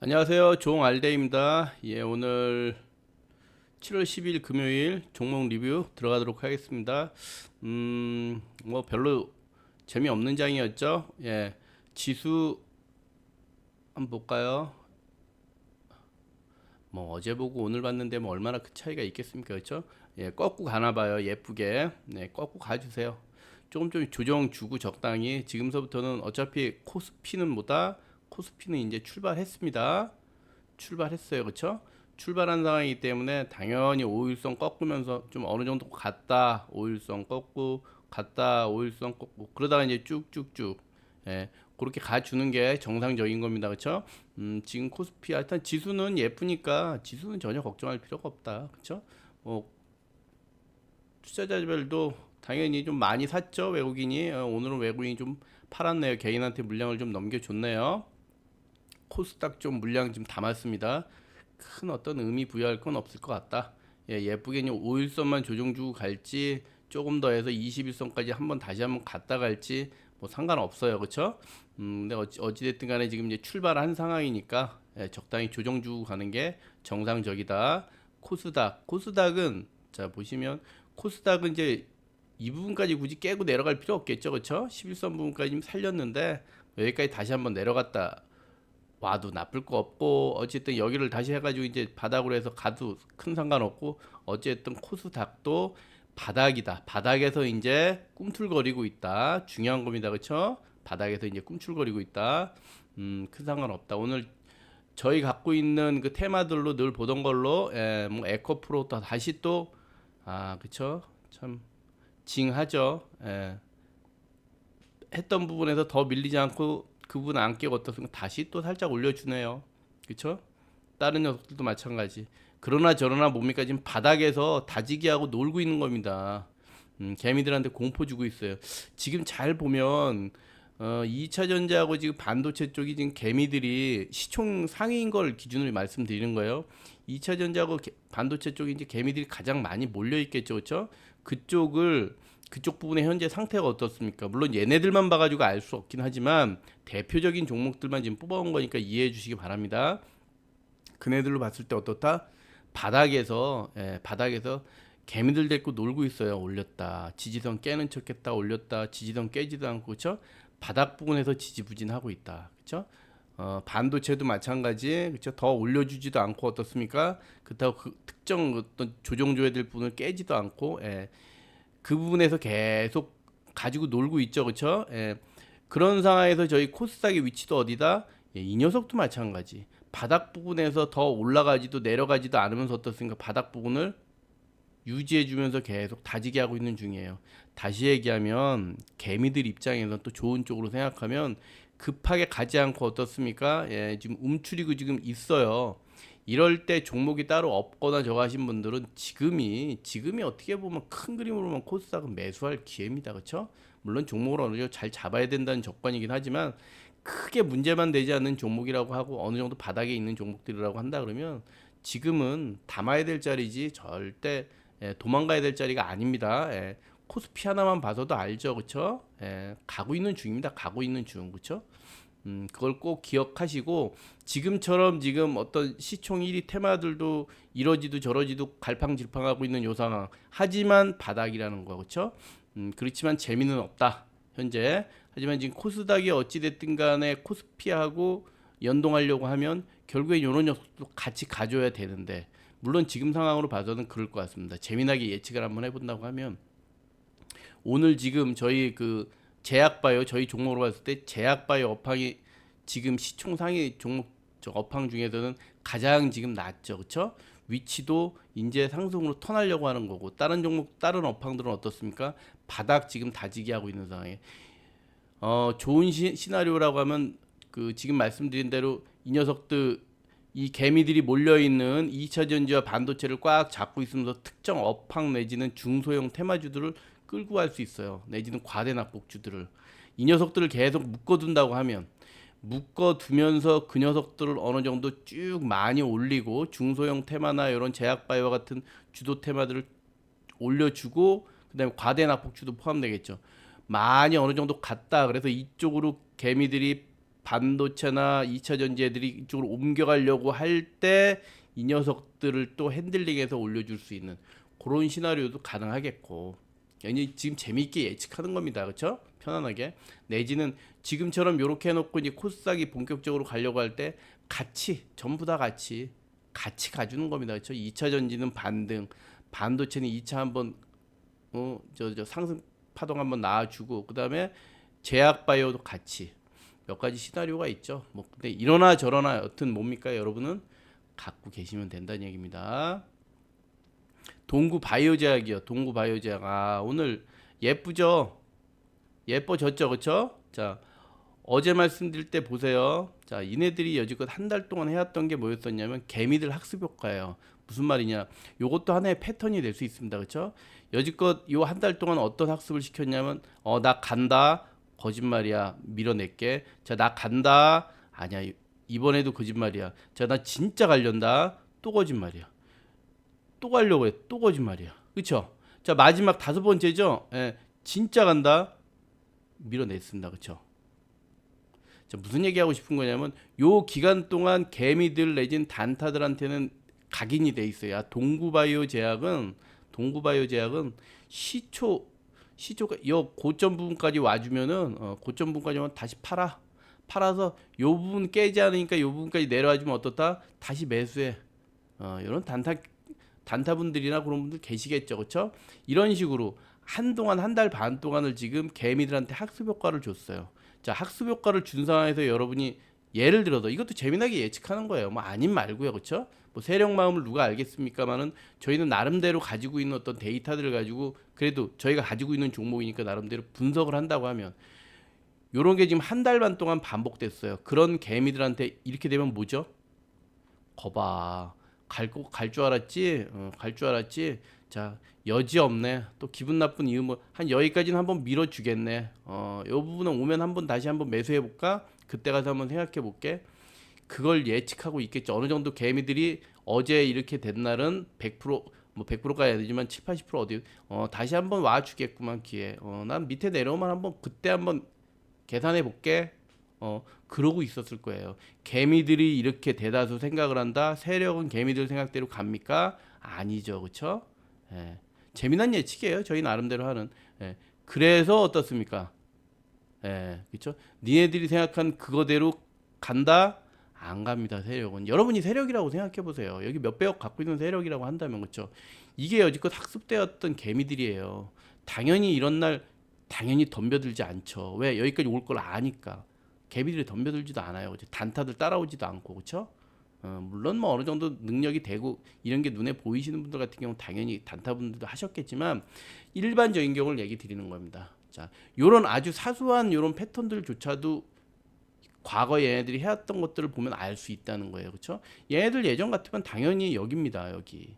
안녕하세요. 종알데입니다. 예, 오늘 7월 10일 금요일 종목 리뷰 들어가도록 하겠습니다. 음, 뭐 별로 재미없는 장이었죠. 예, 지수 한번 볼까요? 뭐 어제 보고 오늘 봤는데 뭐 얼마나 큰 차이가 있겠습니까, 그렇죠? 예, 꺾고 가나 봐요, 예쁘게. 네, 꺾고 가 주세요. 조금 좀 조정 주고 적당히 지금서부터는 어차피 코스피는 뭐다? 코스피는 이제 출발했습니다. 출발했어요. 그렇죠? 출발한 상황이기 때문에 당연히 5일선 꺾으면서 좀 어느 정도 갔다 5일선 꺾고 갔다 5일선 꺾고 그러다가 이제 쭉쭉쭉 예, 그렇게 가주는 게 정상적인 겁니다. 그렇죠? 음, 지금 코스피 일단 지수는 예쁘니까 지수는 전혀 걱정할 필요가 없다. 그렇죠? 뭐 투자자별도 당연히 좀 많이 샀죠 외국인이 어, 오늘은 외국인이 좀 팔았네요 개인한테 물량을 좀 넘겨줬네요 코스닥 좀 물량 좀 담았습니다. 큰 어떤 의미 부여할 건 없을 것 같다. 예, 예쁘게 5일선만 조정 주고 갈지 조금 더 해서 21선까지 한번 다시 한번 갔다 갈지 뭐 상관없어요. 그쵸? 음, 근데 어찌, 어찌 됐든 간에 지금 이제 출발한 상황이니까 예, 적당히 조정 주고 가는 게 정상적이다. 코스닥 코스닥은 자 보시면 코스닥은 이제 이 부분까지 굳이 깨고 내려갈 필요 없겠죠, 그렇죠? 11선 부분까지 좀 살렸는데 여기까지 다시 한번 내려갔다 와도 나쁠 거 없고 어쨌든 여기를 다시 해가지고 이제 바닥으로 해서 가도 큰 상관없고 어쨌든 코스닥도 바닥이다. 바닥에서 이제 꿈틀거리고 있다. 중요한 겁니다, 그렇죠? 바닥에서 이제 꿈틀거리고 있다. 음, 큰 상관없다. 오늘 저희 갖고 있는 그 테마들로 늘 보던 걸로 예, 뭐 에코 프로 또 다시 또 아, 그쵸? 참 징하죠. 예. 했던 부분에서 더 밀리지 않고 그 부분 안 깨고 어떻습니까? 다시 또 살짝 올려주네요. 그쵸? 다른 녀석들도 마찬가지. 그러나 저러나 뭡니까? 지금 바닥에서 다지기하고 놀고 있는 겁니다. 음, 개미들한테 공포 주고 있어요. 지금 잘 보면 어, 2차 전지하고 지금 반도체 쪽이 지금 개미들이 시총 상위인 걸 기준으로 말씀드리는 거예요. 2차 전지하고 개- 반도체 쪽이 이제 개미들이 가장 많이 몰려 있겠죠. 그렇죠? 그쪽을 그쪽 부분의 현재 상태가 어떻습니까? 물론 얘네들만 봐가지고 알 수 없긴 하지만 대표적인 종목들만 지금 뽑아온 거니까 이해해 주시기 바랍니다. 그네들로 봤을 때 어떻다? 바닥에서 예, 바닥에서 개미들 데리고 놀고 있어요. 올렸다. 지지선 깨는 척했다. 올렸다. 지지선 깨지도 않고 그렇죠? 바닥 부분에서 지지부진하고 있다. 그렇죠? 어, 반도체도 마찬가지. 그렇죠? 더 올려주지도 않고 어떻습니까? 그렇다고 그 특정 어떤 조정줘야 될 부분을 깨지도 않고 예. 그 부분에서 계속 가지고 놀고 있죠. 그렇죠? 예. 그런 상황에서 저희 코스닥의 위치도 어디다? 예, 이 녀석도 마찬가지. 바닥 부분에서 더 올라가지도 내려가지도 않으면서 어떻습니까? 바닥 부분을 유지해 주면서 계속 다지게 하고 있는 중이에요. 다시 얘기하면 개미들 입장에서 또 좋은 쪽으로 생각하면 급하게 가지 않고 어떻습니까? 예, 지금 움츠리고 지금 있어요. 이럴 때 종목이 따로 없거나 저거 하신 분들은 지금이 지금이 어떻게 보면 큰 그림으로 보면 코스닥은 매수할 기회입니다. 그렇죠? 물론 종목을 어느 정도 잘 잡아야 된다는 조건이긴 하지만 크게 문제만 되지 않는 종목이라고 하고 어느 정도 바닥에 있는 종목들이라고 한다 그러면 지금은 담아야 될 자리지 절대 예, 도망가야 될 자리가 아닙니다. 예, 코스피 하나만 봐서도 알죠, 그렇죠? 예, 가고 있는 중입니다. 가고 있는 중, 그렇죠? 음, 그걸 꼭 기억하시고 지금처럼 지금 어떤 시총 1위 테마들도 이러지도 저러지도 갈팡질팡하고 있는 요 상황. 하지만 바닥이라는 거, 그렇죠? 음, 그렇지만 재미는 없다. 현재. 하지만 지금 코스닥이 어찌 됐든 간에 코스피하고 연동하려고 하면 결국에 요런 녀석도 같이 가져야 되는데 물론 지금 상황으로 봐서는 그럴 것 같습니다. 재미나게 예측을 한번 해본다고 하면 오늘 지금 저희 그 제약바이오 저희 종목으로 봤을 때 제약바이오 업황이 지금 시총 상위 종목 저 업황 중에서는 가장 지금 낮죠, 그렇죠? 위치도 이제 상승으로 턴하려고 하는 거고 다른 종목 다른 업황들은 어떻습니까? 바닥 지금 다지기 하고 있는 상황에 어 좋은 시, 시나리오라고 하면 그 지금 말씀드린 대로 이 녀석들 이 개미들이 몰려 있는 2차 전지와 반도체를 꽉 잡고 있으면서 특정 업황 내지는 중소형 테마주들을 끌고 갈 수 있어요. 내지는 과대 낙폭주들을 이 녀석들을 계속 묶어둔다고 하면 묶어두면서 그 녀석들을 어느 정도 쭉 많이 올리고 중소형 테마나 이런 제약바이오 같은 주도 테마들을 올려주고 그다음에 과대 낙폭주도 포함되겠죠. 많이 어느 정도 갔다 그래서 이쪽으로 개미들이 반도체나 2차 전지애들이 이쪽으로 옮겨가려고 할 때 이 녀석들을 또 핸들링해서 올려줄 수 있는 그런 시나리오도 가능하겠고 아니 지금 재미있게 예측하는 겁니다. 그렇죠? 편안하게. 내지는 지금처럼 요렇게 해놓고 이제 코스닥이 본격적으로 가려고 할 때 같이 전부 다 같이 같이 가주는 겁니다. 그렇죠? 2차 전지는 반등 반도체는 2차 한번 어 저 저 상승 파동 한번 나와주고 그 다음에 제약 바이오도 같이. 몇 가지 시나리오가 있죠. 뭐 근데 이러나 저러나 여튼 뭡니까? 여러분은 갖고 계시면 된다는 얘기입니다. 동구 바이오 제약이요. 동구 바이오 제약. 아 오늘 예쁘죠? 예뻐졌죠, 그렇죠? 자 어제 말씀드릴 때 보세요. 자 이네들이 여지껏 한 달 동안 해왔던 게 뭐였었냐면 개미들 학습 효과예요. 무슨 말이냐? 요것도 하나의 패턴이 될 수 있습니다. 그렇죠? 여지껏 요 한 달 동안 어떤 학습을 시켰냐면 어 나 간다 거짓말이야 밀어낼게 자 나 간다 아니야 이번에도 거짓말이야 자 나 진짜 갈련다 또 거짓말이야 또 가려고 해 또 거짓말이야. 그쵸? 자 마지막 다섯 번째죠? 예 진짜 간다. 밀어냈습니다. 그쵸? 자 무슨 얘기하고 싶은 거냐면 요 기간 동안 개미들 내진 단타들한테는 각인이 돼 있어요. 아, 동구바이오 제약은 동구바이오 제약은 시초 시초가 요 고점 부분까지 와주면은 어, 고점 부분까지 오면 다시 팔아. 팔아서 요 부분 깨지 않으니까 요 부분까지 내려와주면 어떻다? 다시 매수해. 어, 이런 단타 단타분들이나 그런 분들 계시겠죠 그렇죠 이런 식으로 한동안 한 달 반 동안을 지금 개미들한테 학습 효과를 줬어요 자 학습 효과를 준 상황에서 여러분이 예를 들어서 이것도 재미나게 예측하는 거예요 뭐 아님 말고요 그렇죠 뭐 세력 마음을 누가 알겠습니까만은 저희는 나름대로 가지고 있는 어떤 데이터들을 가지고 그래도 저희가 가지고 있는 종목이니까 나름대로 분석을 한다고 하면 요런 게 지금 한 달 반 동안 반복됐어요. 그런 개미들한테 이렇게 되면 뭐죠? 거봐. 갈갈 줄 알았지? 어, 갈줄 알았지? 자, 여지 없네. 또 기분 나쁜 이유 뭐 한 여기까지는 한번 밀어 주겠네. 어, 요 부분은 오면 한번 다시 한번 매수해 볼까? 그때 가서 한번 생각해 볼게. 그걸 예측하고 있겠죠. 어느 정도 개미들이 어제 이렇게 된 날은 100%, 뭐 100%까지 아니지만 7, 80% 어디, 어, 다시 한번 와 주겠구만 기회. 어, 난 밑에 내려오면 한번 그때 한번 계산해 볼게. 어, 그러고 있었을 거예요. 개미들이 이렇게 대다수 생각을 한다. 세력은 개미들 생각대로 갑니까? 아니죠. 그쵸? 예. 재미난 예측이에요. 저희 나름대로 하는. 예. 그래서 어떻습니까? 예. 그쵸? 니네들이 생각한 그거대로 간다? 안 갑니다. 세력은. 여러분이 세력이라고 생각해 보세요. 여기 몇백억 갖고 있는 세력이라고 한다면 그쵸? 이게 여지껏 학습되었던 개미들이에요. 당연히 이런 날 당연히 덤벼들지 않죠. 왜? 여기까지 올 걸 아니까. 개미들이 덤벼들지도 않아요. 그죠? 단타들 따라오지도 않고 그렇죠? 어, 물론 뭐 어느 정도 능력이 되고 이런 게 눈에 보이시는 분들 같은 경우 는 당연히 단타분들도 하셨겠지만 일반적인 경우를 얘기 드리는 겁니다. 자, 요런 아주 사소한 요런 패턴들조차도 과거 얘네들이 해왔던 것들을 보면 알 수 있다는 거예요. 그렇죠? 얘네들 예전 같으면 당연히 여기입니다. 여기.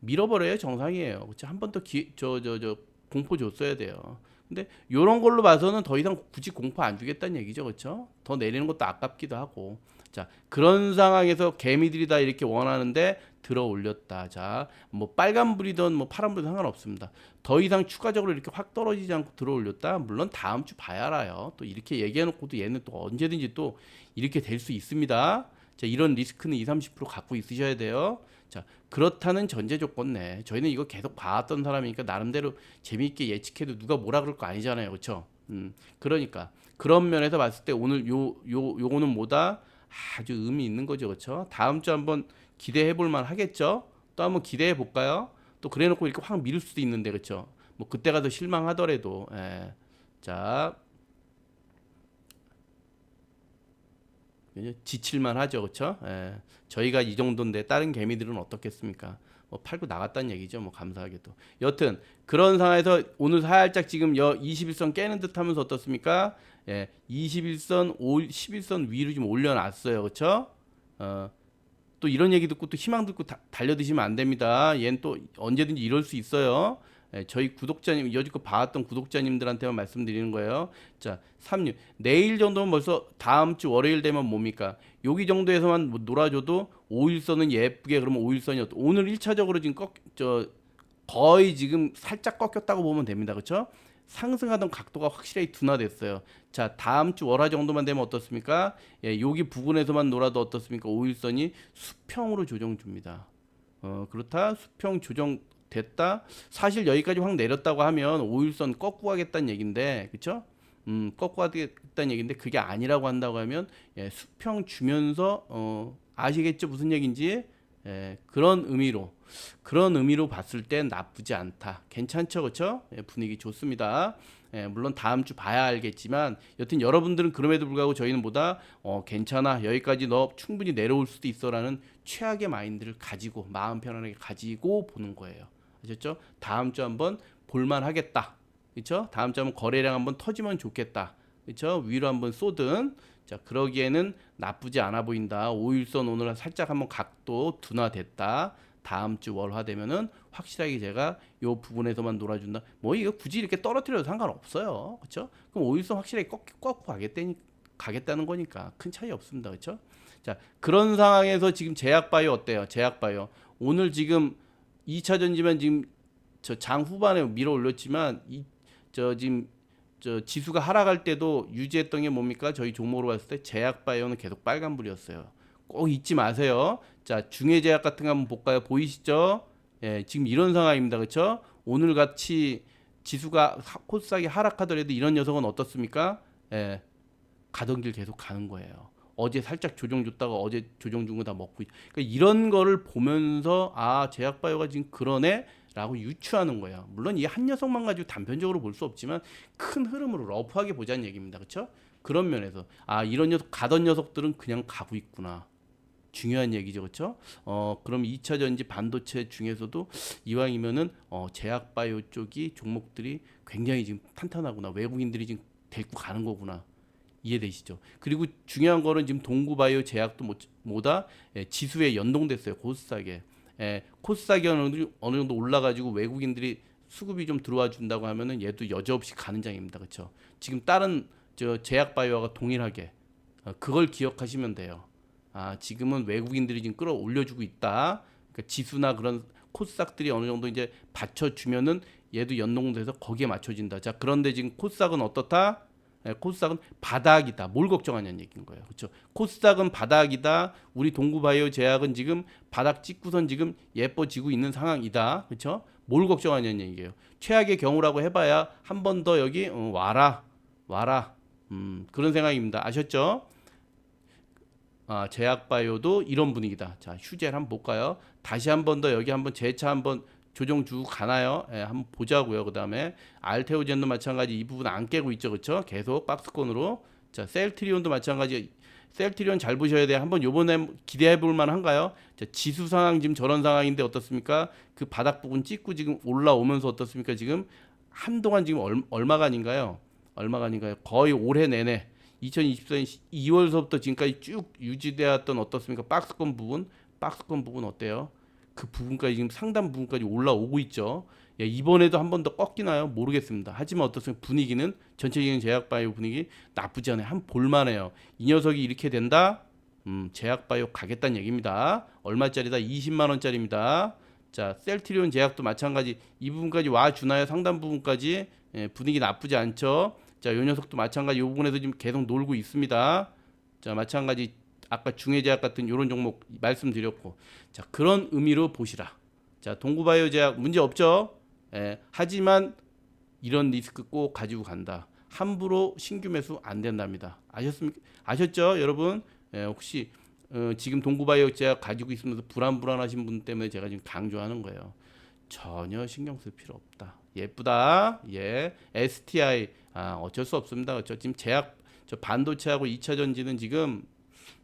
밀어버려야 정상이에요. 그렇죠? 한 번더저저 저 공포 줬어야 돼요. 근데 요런 걸로 봐서는 더 이상 굳이 공포 안 주겠다는 얘기죠. 그렇죠? 더 내리는 것도 아깝기도 하고. 자, 그런 상황에서 개미들이 다 이렇게 원하는데 들어 올렸다. 자, 뭐 빨간불이든 뭐 파란불이든 상관없습니다. 더 이상 추가적으로 이렇게 확 떨어지지 않고 들어 올렸다. 물론 다음 주 봐야 알아요. 또 이렇게 얘기해 놓고도 얘는 또 언제든지 또 이렇게 될 수 있습니다. 자, 이런 리스크는 20, 30% 갖고 있으셔야 돼요. 자, 그렇다는 전제 조건 내. 저희는 이거 계속 봐왔던 사람이니까 나름대로 재미있게 예측해도 누가 뭐라 그럴 거 아니잖아요. 그렇죠? 음. 그러니까 그런 면에서 봤을 때 오늘 요 요 요 거는 뭐다? 아주 의미 있는 거죠. 그렇죠? 다음 주 한번 기대해 볼만 하겠죠? 또 한번 기대해 볼까요? 또 그래 놓고 이렇게 확 밀을 수도 있는데 그렇죠? 뭐 그때 가서 실망하더라도 예. 자, 지칠만 하죠, 그렇죠? 예. 저희가 이 정도인데 다른 개미들은 어떻겠습니까? 뭐 팔고 나갔다는 얘기죠, 뭐 감사하게도. 여튼 그런 상황에서 오늘 살짝 지금 여 21선 깨는 듯하면서 어떻습니까? 예, 21선, 5, 11선 위로 좀 올려놨어요, 그렇죠? 어, 또 이런 얘기 듣고 또 희망 듣고 다, 달려드시면 안 됩니다. 얘는 또 언제든지 이럴 수 있어요. 예, 저희 구독자님 여지껏 봐왔던 구독자님들한테만 말씀드리는 거예요. 자, 36 내일 정도면 벌써 다음 주 월요일 되면 뭡니까? 여기 정도에서만 뭐 놀아줘도 5일선은 예쁘게 그러면 5일선이 오늘 1차적으로 지금 꺾, 저 거의 지금 살짝 꺾였다고 보면 됩니다. 그렇죠? 상승하던 각도가 확실히 둔화됐어요. 자, 다음 주 월화 정도만 되면 어떻습니까? 예, 여기 부분에서만 놀아도 어떻습니까? 5일선이 수평으로 조정 줍니다. 어, 그렇다. 수평 조정 됐다. 사실 여기까지 확 내렸다고 하면 5일선 꺾고 가겠다는 얘긴데. 그쵸 음, 꺾고 가겠다는 얘긴데 그게 아니라고 한다고 하면 예, 수평 주면서 어, 아시겠죠? 무슨 얘기인지? 예, 그런 의미로 그런 의미로 봤을 땐 나쁘지 않다. 괜찮죠, 그렇죠? 예, 분위기 좋습니다. 예, 물론 다음 주 봐야 알겠지만 여튼 여러분들은 그럼에도 불구하고 저희는 보다 어, 괜찮아 여기까지 너 충분히 내려올 수도 있어라는 최악의 마인드를 가지고 마음 편안하게 가지고 보는 거예요. 아셨죠? 다음 주 한번 볼만 하겠다. 그렇죠? 다음 주 한번 거래량 한번 터지면 좋겠다. 그렇죠? 위로 한번 쏘든 자 그러기에는 나쁘지 않아 보인다. 5일선 오늘 살짝 한번 각도 둔화됐다. 다음 주 월화 되면은 확실하게 제가 요 부분에서만 놀아준다. 뭐 이거 굳이 이렇게 떨어뜨려도 상관없어요. 그렇죠? 그럼 5일선 확실하게 꺾, 꺾고 가겠다니, 가겠다는 거니까 큰 차이 없습니다. 그렇죠? 자 그런 상황에서 지금 제약바이오 어때요? 제약바이오 오늘 지금 2차 전지만 지금 저 장 후반에 밀어 올렸지만 이 저 지금 저 지수가 하락할 때도 유지했던 게 뭡니까? 저희 종목으로 봤을 때 제약바이오는 계속 빨간불이었어요. 꼭 잊지 마세요. 자, 중해제약 같은 거 한번 볼까요? 보이시죠? 예, 지금 이런 상황입니다. 그렇죠? 오늘 같이 지수가 하- 코스닥이 하락하더라도 이런 녀석은 어떻습니까? 예, 가던 길 계속 가는 거예요. 어제 살짝 조정 줬다가 어제 조정 준 거 다 먹고 있- 그러니까 이런 거를 보면서 아 제약바이오가 지금 그러네 라고 유추하는 거예요. 물론 이 한 녀석만 가지고 단편적으로 볼 수 없지만 큰 흐름으로 러프하게 보자는 얘기입니다. 그렇죠? 그런 면에서 아 이런 녀석 가던 녀석들은 그냥 가고 있구나. 중요한 얘기죠, 그렇죠? 어 그럼 2차 전지 반도체 중에서도 이왕이면은 어 제약 바이오 쪽이 종목들이 굉장히 지금 탄탄하구나. 외국인들이 지금 데리고 가는 거구나. 이해되시죠? 그리고 중요한 거는 지금 동구바이오 제약도 못- 뭐다 예, 지수에 연동됐어요 코스닥에. 예, 코스닥이 어느, 정도- 어느 정도 올라가지고 외국인들이 수급이 좀 들어와 준다고 하면은 얘도 여지없이 가는 장입니다. 그렇죠 지금 다른 저 제약 바이오가 동일하게 어, 그걸 기억하시면 돼요. 아 지금은 외국인들이 지금 끌어올려 주고 있다. 그러니까 지수나 그런 코스닥들이 어느 정도 이제 받쳐 주면은 얘도 연동돼서 거기에 맞춰진다. 자 그런데 지금 코스닥은 어떻다? 예, 코스닥은 바닥이다. 뭘 걱정하냐는 얘기인 거예요. 그렇죠? 코스닥은 바닥이다. 우리 동구바이오 제약은 지금 바닥 찍고선 지금 예뻐지고 있는 상황이다. 그렇죠? 뭘 걱정하냐는 얘기예요. 최악의 경우라고 해봐야 한 번 더 여기 어, 와라, 와라. 음, 그런 생각입니다. 아셨죠? 아, 제약바이오도 이런 분위기다. 자, 휴젤 한번 볼까요? 다시 한 번 더 여기 한번 재차 한번 조정 주고 가나요? 예, 한번 보자고요. 그다음에 알테오젠도 마찬가지 이 부분 안 깨고 있죠. 그렇죠? 계속 박스권으로. 자, 셀트리온도 마찬가지. 셀트리온 잘 보셔야 돼요. 한번 요번에 기대해 볼 만한가요? 자, 지수 상황 지금 저런 상황인데 어떻습니까? 그 바닥 부분 찍고 지금 올라오면서 어떻습니까? 지금 한동안 지금 얼, 얼마간인가요? 얼마간인가요? 거의 올해 내내 2024년 2월서부터 지금까지 쭉 유지되었던 어떻습니까? 박스권 부분, 박스권 부분 어때요? 그 부분까지 지금 상단 부분까지 올라오고 있죠. 예, 이번에도 한 번 더 꺾이나요? 모르겠습니다. 하지만 어떻습니까? 분위기는 전체적인 제약바이오 분위기 나쁘지 않아요. 한 볼만해요. 이 녀석이 이렇게 된다? 음, 제약바이오 가겠다는 얘기입니다. 얼마짜리다? 20만 원짜리입니다. 자, 셀트리온 제약도 마찬가지 이 부분까지 와 주나요? 상단 부분까지 예, 분위기 나쁘지 않죠. 자, 요 녀석도 마찬가지 이 부분에서 지금 계속 놀고 있습니다. 자, 마찬가지 아까 중해제약 같은 이런 종목 말씀드렸고, 자 그런 의미로 보시라. 자 동구바이오 제약 문제 없죠. 예, 하지만 이런 리스크 꼭 가지고 간다. 함부로 신규 매수 안 된답니다. 아셨습니까? 아셨죠, 여러분? 예, 혹시 어, 지금 동구바이오 제약 가지고 있으면서 불안불안하신 분 때문에 제가 지금 강조하는 거예요. 전혀 신경 쓸 필요 없다. 예쁘다. 예. STI 아, 어쩔 수 없습니다. 그렇죠? 지금 제약 저 반도체하고 2차 전지는 지금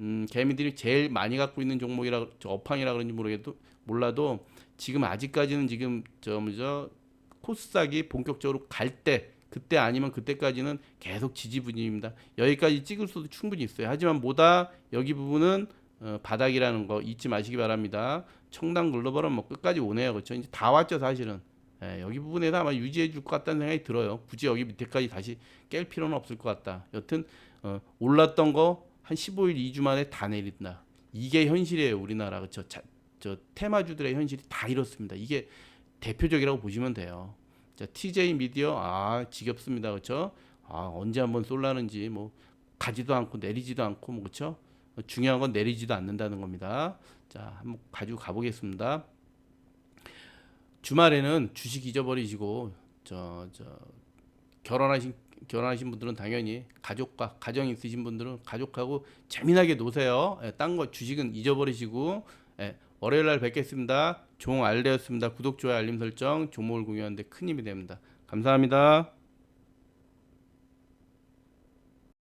음, 개미들이 제일 많이 갖고 있는 종목이라 저 업황이라 그런지 모르겠도 몰라도 지금 아직까지는 지금 저 뭐죠 코스닥이 본격적으로 갈 때 그때 아니면 그때까지는 계속 지지부진입니다. 여기까지 찍을 수도 충분히 있어요. 하지만 뭐다 여기 부분은 어, 바닥이라는 거 잊지 마시기 바랍니다. 청당 글로벌은 뭐 끝까지 오네요. 그렇죠? 이제 다 왔죠 사실은. 예, 여기 부분에서 아마 유지해 줄 것 같다는 생각이 들어요. 굳이 여기 밑에까지 다시 깰 필요는 없을 것 같다. 여튼 어, 올랐던 거 한 15일 2주 만에 다 내린다. 이게 현실이에요, 우리나라. 자, 저 테마주들의 현실이 다 이렇습니다. 이게 대표적이라고 보시면 돼요. 자, TJ 미디어 아 지겹습니다. 그렇죠? 아 언제 한번 쏠라는지 뭐 가지도 않고 내리지도 않고 뭐 그렇죠? 중요한 건 내리지도 않는다는 겁니다. 자, 한번 가지고 가보겠습니다. 주말에는 주식 잊어버리시고 저 저 결혼하신 결혼하신 분들은 당연히 가족과 가정 있으신 분들은 가족하고 재미나게 노세요. 예, 딴거 주식은 잊어버리시고 예, 월요일 날 뵙겠습니다. 종 알레였습니다. 구독, 좋아요, 알림 설정, 종목을 공유하는데 큰 힘이 됩니다. 감사합니다.